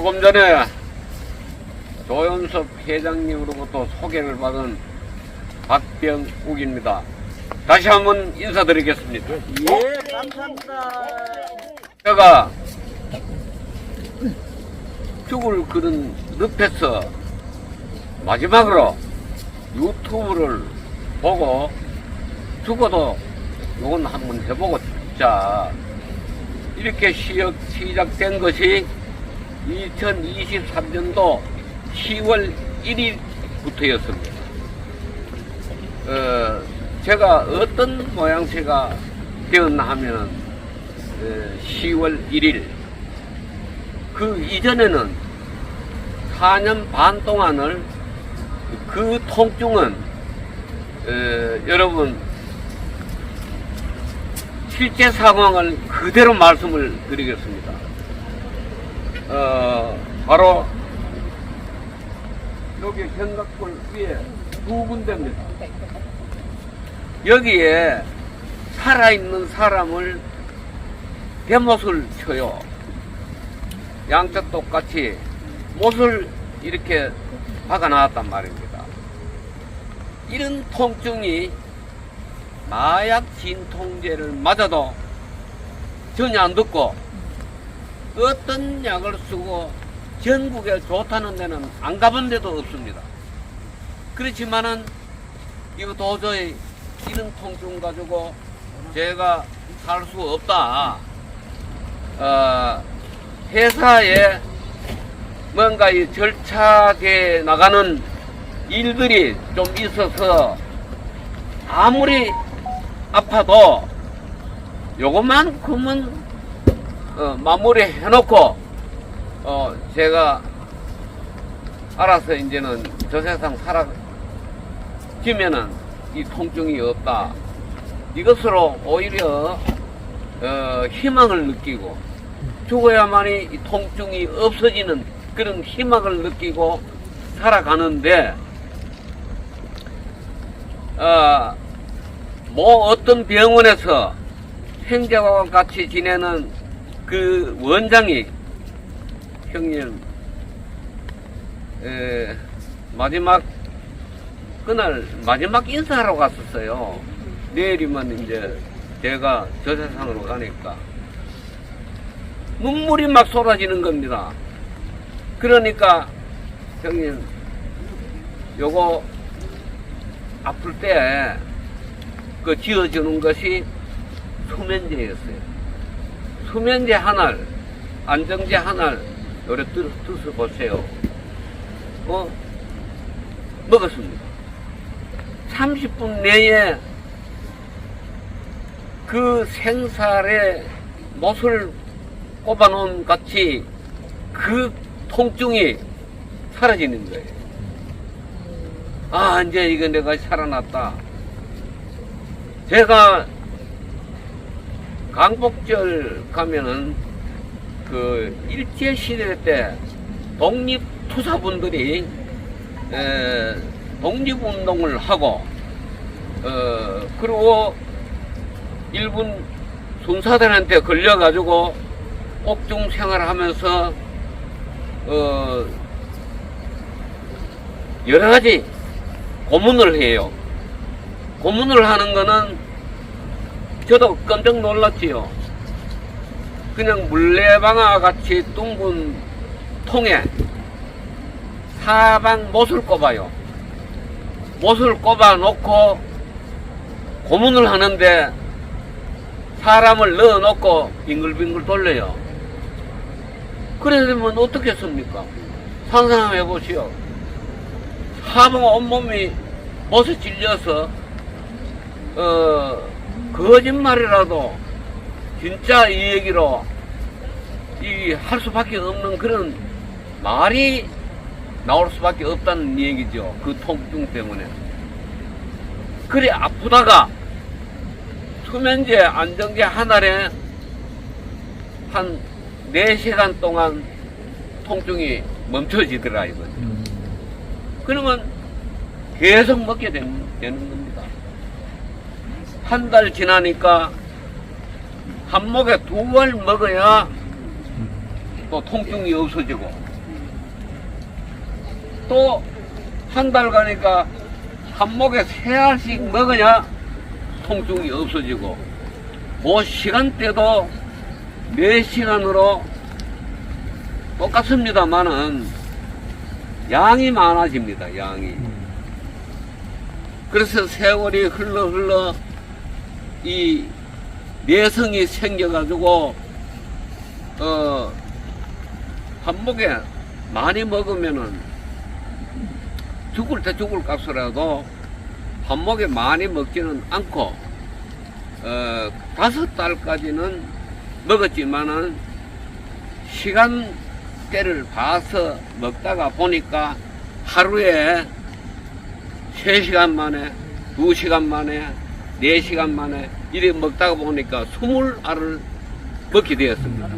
조금 전에 조연섭 회장님으로부터 소개를 받은 박병욱입니다. 다시 한번 인사드리겠습니다. 예, 감사합니다. 제가 죽을 그런 늪에서 마지막으로 유튜브를 보고 죽어도 요건 한번 해보고 자 이렇게 시작, 시작된 것이 2023년도 10월 1일부터였습니다. 어, 제가 어떤 모양새가 되었나 하면은 어, 10월 1일 그 이전에는 4년 반 동안을 그 통증은 어, 여러분 실제 상황을 그대로 말씀을 드리겠습니다. 어, 바로 여기 견갑골 위에 두 군데입니다. 여기에 살아있는 사람을 대못을 쳐요. 양쪽 똑같이 못을 이렇게 박아 나왔단 말입니다. 이런 통증이 마약 진통제를 맞아도 전혀 안 듣고 어떤 약을 쓰고 전국에 좋다는 데는 안 가본 데도 없습니다. 그렇지만은 이거 도저히 이런 통증 가지고 제가 살 수 없다. 어, 회사에 뭔가 이 절차돼 나가는 일들이 좀 있어서 아무리 아파도 요것만큼은 어, 마무리 해놓고 어, 제가 알아서 이제는 저 세상 살아지면은 이 통증이 없다. 이것으로 오히려 어, 희망을 느끼고 죽어야만이 이 통증이 없어지는 그런 희망을 느끼고 살아가는데 어, 뭐 어떤 병원에서 형제와 같이 지내는 그 원장이 형님 에, 마지막 그날 마지막 인사하러 갔었어요. 내일이면 이제 제가 저 세상으로 가니까 눈물이 막 쏟아지는 겁니다. 그러니까 형님 요거 아플 때 그 지어주는 것이 수면제였어요. 수면제 하나를 안정제 하나를 요래 드, 드셔 보세요. 어 먹었습니다. 30분 내에 그 생살에 못을 꼽아놓은 같이 그 통증이 사라지는 거예요. 아, 이제 이거 내가 살아났다. 제가 강복절 가면은 그 일제 시대 때 독립 투사분들이 에, 독립 운동을 하고 어, 그리고 일본 순사들한테 걸려가지고 옥중 생활하면서 어, 여러 가지 고문을 해요. 고문을 하는 거는 저도 깜짝 놀랐지요. 그냥 물레방아 같이 둥근 통에 사방 못을 꼽아요. 못을 꼽아 놓고 고문을 하는데 사람을 넣어 놓고 빙글빙글 돌려요. 그러면 어떻게 습니까? 상상해 보시오. 사방 온몸이 못에 찔려서 어, 거짓말이라도 진짜 이 얘기로 이 할 수밖에 없는 그런 말이 나올 수밖에 없다는 얘기죠. 그 통증 때문에. 그래 아프다가 수면제 안정제 하나에 한 4시간 동안 통증이 멈춰지더라 이거죠. 그러면 계속 먹게 되는, 되는 겁니다. 한 달 지나니까 한 목에 두 알 먹어야 또 통증이 없어지고. 또 한 달 가니까 한 목에 세 알씩 먹으냐 통증이 없어지고. 그 시간대도 몇 시간으로 똑같습니다만은 양이 많아집니다 양이. 그래서 세월이 흘러 흘러 이 내성이 생겨가지고 어 한목에 많이 먹으면은 죽을 때 죽을 값이라도 한목에 많이 먹지는 않고 어 다섯 달까지는 먹었지만은 시간대를 봐서 먹다가 보니까 하루에 3시간 만에, 2시간 만에, 4시간 만에 이렇게 먹다가 보니까 20알을 먹게 되었습니다.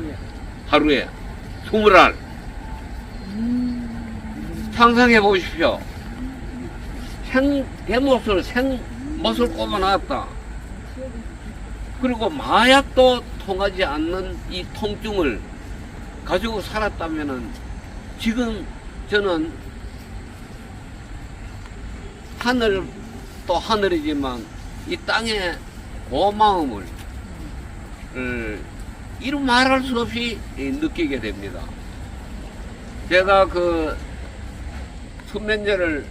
하루에 20알. 상상해 보십시오. 생, 대못을 생못을 꼽아 놨다. 그리고 마약도 통하지 않는 이 통증을 가지고 살았다면은 지금 저는 하늘 또 하늘이지만 이 땅의 고마움을 을, 이루 말할 수 없이 느끼게 됩니다. 제가 그 순면제를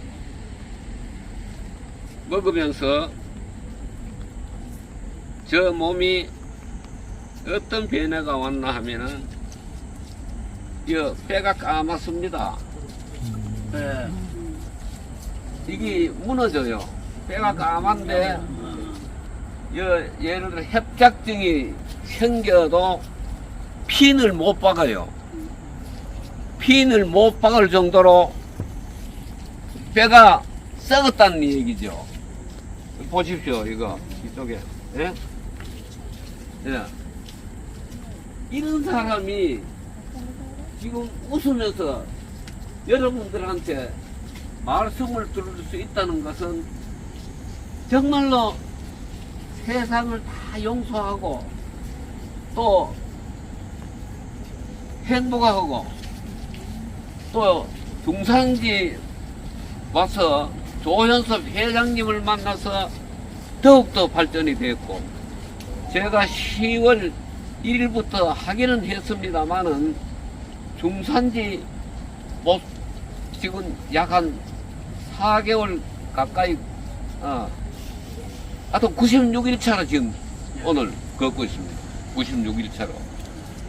먹으면서 저 몸이 어떤 변화가 왔나 하면은 이 뼈가 까맣습니다. 네. 이게 무너져요. 뼈가 까만데 여, 예를 들어 협작증이 생겨도 핀을 못 박아요. 핀을 못 박을 정도로 뼈가 썩었다는 얘기죠. 보십시오, 이거 이쪽에. 예? 예. 이런 사람이 지금 웃으면서 여러분들한테 말씀을 들을 수 있다는 것은 정말로 세상을 다 용서하고 또 행복하고 또 중산지 와서 조현섭 회장님을 만나서 더욱더 발전이 됐고 제가 10월 1일부터 하기는 했습니다만은 중산지 못 지금 약 한 4개월 가까이 어, 하여튼 96일 차로 지금 오늘 걷고 있습니다. 96일 차로.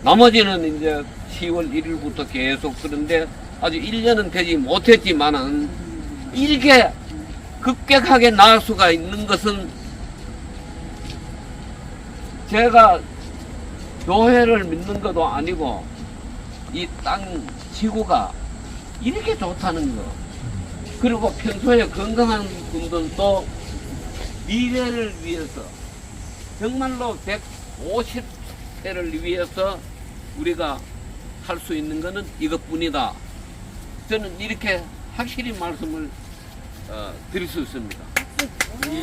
나머지는 이제 10월 1일부터 계속 그런데 아주 1년은 되지 못했지만은 이렇게 급격하게 나을 수가 있는 것은 제가 교회를 믿는 것도 아니고 이 땅 지구가 이렇게 좋다는 거. 그리고 평소에 건강한 분들도 미래를 위해서 정말로 150세를 위해서 우리가 할 수 있는 것은 이것뿐이다. 저는 이렇게 확실히 말씀을 어, 드릴 수 있습니다. 예.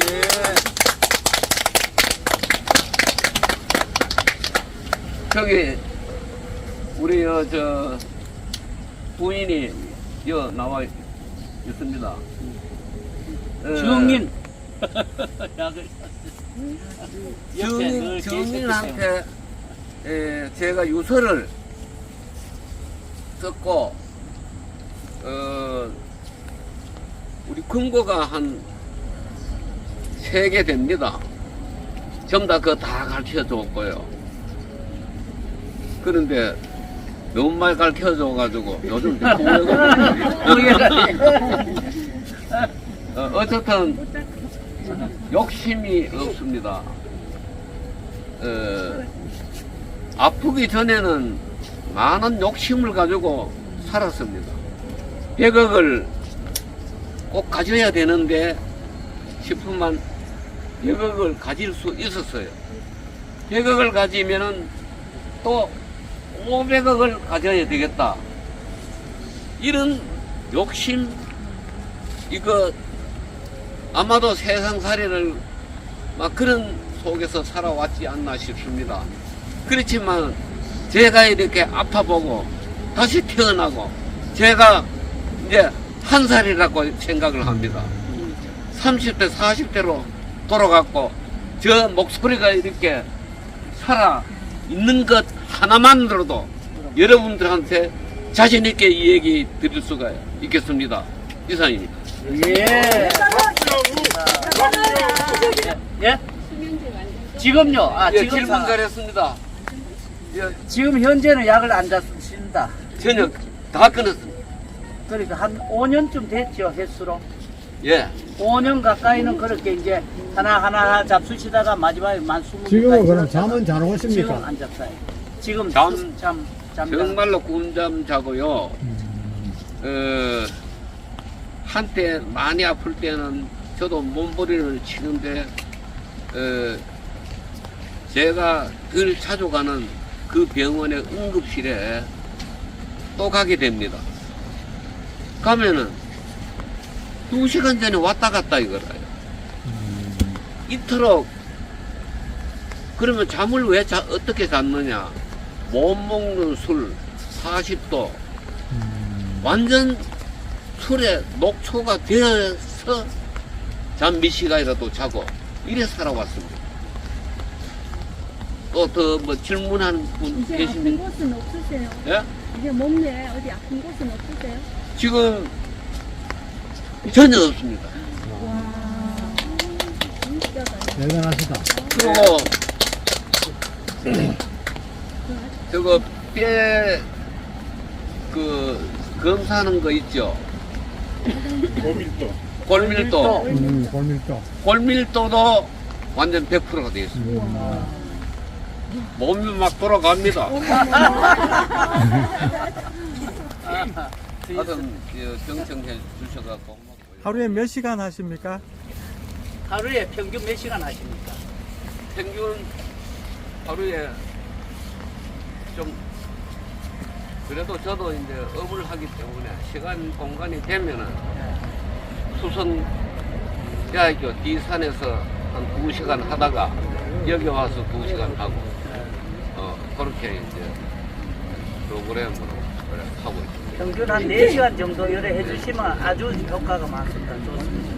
저기 우리 어, 저 부인이 여 나와 있습니다. 어, 주영민. 약을 주민, 주민한테 에, 제가 유서를 썼고, 어, 우리 금고가 한 세 개 됩니다. 전부 다 그거 다 가르쳐 줬고요. 그런데 너무 많이 가르쳐 줘가지고 요즘 좀 어, 어쨌든 욕심이 없습니다. 어, 아프기 전에는 많은 욕심을 가지고 살았습니다. 100억을 꼭 가져야 되는데 싶으면 100억을 가질 수 있었어요. 100억을 가지면은 또 500억을 가져야 되겠다. 이런 욕심, 이거 아마도 세상살이를 막 그런 속에서 살아왔지 않나 싶습니다. 그렇지만 제가 이렇게 아파보고 다시 태어나고 제가 이제 한 살이라고 생각을 합니다. 30대, 40대로 돌아갔고 저 목소리가 이렇게 살아 있는 것 하나만으로도 여러분들한테 자신 있게 이 얘기 드릴 수가 있겠습니다. 이상입니다. 예. 예? 지금요? 아, 예, 지금 질문 상황. 잘했습니다. 예, 지금 현재는 약을 안 잡수신다. 저녁 다 끊었습니다. 그러니까 한 5년쯤 됐죠, 횟수로. 예. 5년 가까이는 그렇게 이제 하나하나 잡수시다가 마지막에 만 20. 지금은 그럼 잠은 잘 오십니까? 지금 안 잡사요. 지금 잠- 잠, 잠, 잠. 정말로 꿈잠 자고요. 음, 어, 한때 많이 아플 때는 저도 몸부림을 치는데 어, 제가 늘 자주 가는 그 병원의 응급실에 또 가게 됩니다. 가면은 두 시간 전에 왔다 갔다 이거라요. 음, 이토록 그러면 잠을 왜 자, 어떻게 잤느냐? 못 먹는 술 40도 음, 완전 술에 녹초가 되어서 잠 몇 시간이라도 자고 이래 살아왔습니다. 또 더 뭐 질문하는 분 이제 아픈? 곳은 없으세요? 예? 이제 몸에 어디 아픈 곳은 없으세요? 지금 전혀 없습니다. 와, 진짜 다 대단하시다. 그리고 저거 뼈 그 검사하는 거 있죠? 골밀도. 골밀도. 음, 골밀도. 골밀도도 완전 100%가 되어 있습니다. 음, 몸이 막 돌아갑니다. 하여튼 저 경청해 주셔서 고맙고요. 하루에 몇 시간 하십니까? 하루에 평균 몇 시간 하십니까? 평균 하루에 좀 그래도 저도 이제 업을 하기 때문에 시간 공간이 되면은 수성 대학교 디산에서 한 두 시간 하다가 여기 와서 두 시간 하고 어 그렇게 이제 프로그램으로 하고 있습니다. 평균 한 4시간 정도 열애 해 주시면 아주 효과가 많습니다. 좋습니다.